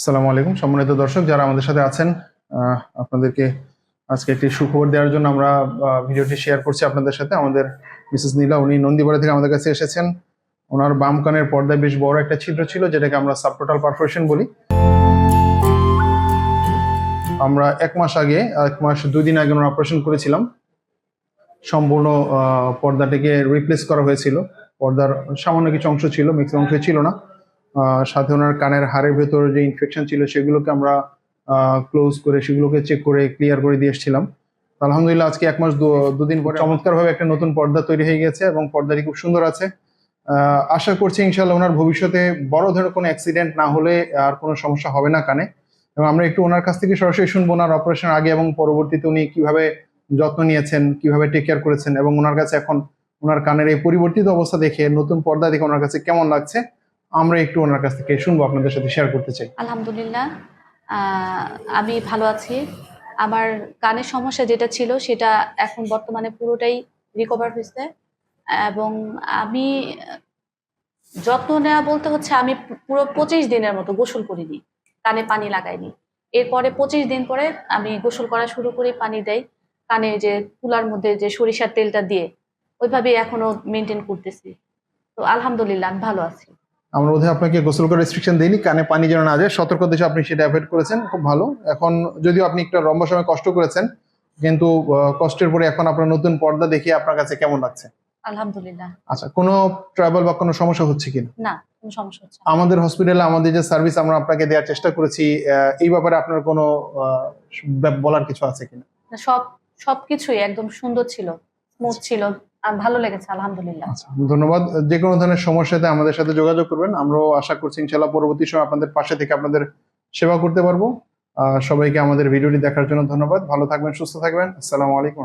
আসসালামু আলাইকুম সম্মানিত দর্শক, যারা আমাদের সাথে আছেন আপনাদেরকে আজকে একটি সুখবর দেওয়ার জন্য আমরা ভিডিওটি শেয়ার করছি আপনাদের সাথে। আমাদের মিসেস নীলা, উনি নন্দীপাড়া থেকে আমাদের কাছে এসেছেন। ওনার বাম কানের পর্দায় বেশ বড় একটা ছিদ্র ছিল, যেটাকে আমরা সাবটোটাল পারফোরেশন বলি। আমরা এক মাস আগে, এক মাস দুই দিন আগে ওনার অপারেশন করেছিলাম। সম্পূর্ণ পর্দাটিকে রিপ্লেস করা হয়েছিল। পর্দার সামান্য কিছু অংশ ছিল ম্যাক্সিমাম অংশ ছিল না। সাথে ওনার কানের হাড়ের ভেতর যে ইনফেকশন ছিল সেগুলোকে আমরা ক্লোজ করে সেগুলোকে চেক করে ক্লিয়ার করে দিয়ে এসেছিলাম। আলহামদুলিল্লাহ আজকে এক মাস দুদিন পরে চমৎকারভাবে একটা নতুন পর্দা তৈরি হয়ে গেছে এবং পর্দাটি খুব সুন্দর আছে। আশা করছি ইনশাল্লাহ ওনার ভবিষ্যতে বড় ধরনের কোনো অ্যাক্সিডেন্ট না হলে আর কোনো সমস্যা হবে না কানে। এবং আমরা একটু ওনার কাছ থেকে সরাসরি শুনব ওনার অপারেশন আগে এবং পরবর্তীতে উনি কীভাবে যত্ন নিয়েছেন, কীভাবে টেক কেয়ার করেছেন এবং ওনার কাছে এখন ওনার কানের এই পরিবর্তিত অবস্থা দেখে নতুন পর্দা দেখে ওনার কাছে কেমন লাগছে আমরা একটু ওনার কাছ থেকে শুনব, আপনাদের সাথে শেয়ার করতে চাই। আলহামদুলিল্লাহ। আমি ভালো আছি। আমার কানের সমস্যা যেটা ছিল, সেটা এখন বর্তমানে পুরোটাই রিকভার হয়েছে। এবং আমি যত্ন নেওয়া বলতে হচ্ছে, আমি পুরো পঁচিশ দিনের মতো গোসল করিনি, কানে পানি লাগাইনি। এরপরে পঁচিশ দিন পরে আমি গোসল করা শুরু করি, পানি দেই। কানে যে কুলার মধ্যে যে সরিষার তেলটা দিয়ে ওইভাবে এখনও মেনটেন করতেছি। তো আলহামদুলিল্লাহ, আমি ভালো আছি। আমরা বোধহয় আপনাকে গোসল করে রেস্ট্রিকশন দিইনি কানে পানি যেন না যায় সতর্ক দেশে আপনি সেটা অ্যাভয়েড করেছেন খুব ভালো। এখন যদিও আপনি একটা লম্বা সময় কষ্ট করেছেন কিন্তু কষ্টের পরে এখন আপনার নতুন পর্দা দেখে আপনার কাছে কেমন লাগছে? আলহামদুলিল্লাহ। আচ্ছা কোনো ট্রাভেল বা কোনো সমস্যা হচ্ছে কিনা না? কোনো সমস্যা হচ্ছে আমাদের হসপিটালে আমাদের যে সার্ভিস আমরা আপনাকে দেওয়ার চেষ্টা করেছি এই ব্যাপারে আপনার কোনো বলার কিছু আছে কিনা সব সবকিছুই একদম সুন্দর ছিল স্মুথ ছিল। ভালো লেগেছে, আলহামদুলিল্লাহ। আচ্ছা ধন্যবাদ। যে কোনো ধরনের সমস্যাতে আমাদের সাথে যোগাযোগ করবেন। আমরাও আশা করছি ইনশাল্লাহ পরবর্তী সময় আপনাদের পাশে থেকে আপনাদের সেবা করতে পারব। সবাইকে আমাদের ভিডিওটি দেখার জন্য ধন্যবাদ। ভালো থাকবেন, সুস্থ থাকবেন। আসসালামু আলাইকুম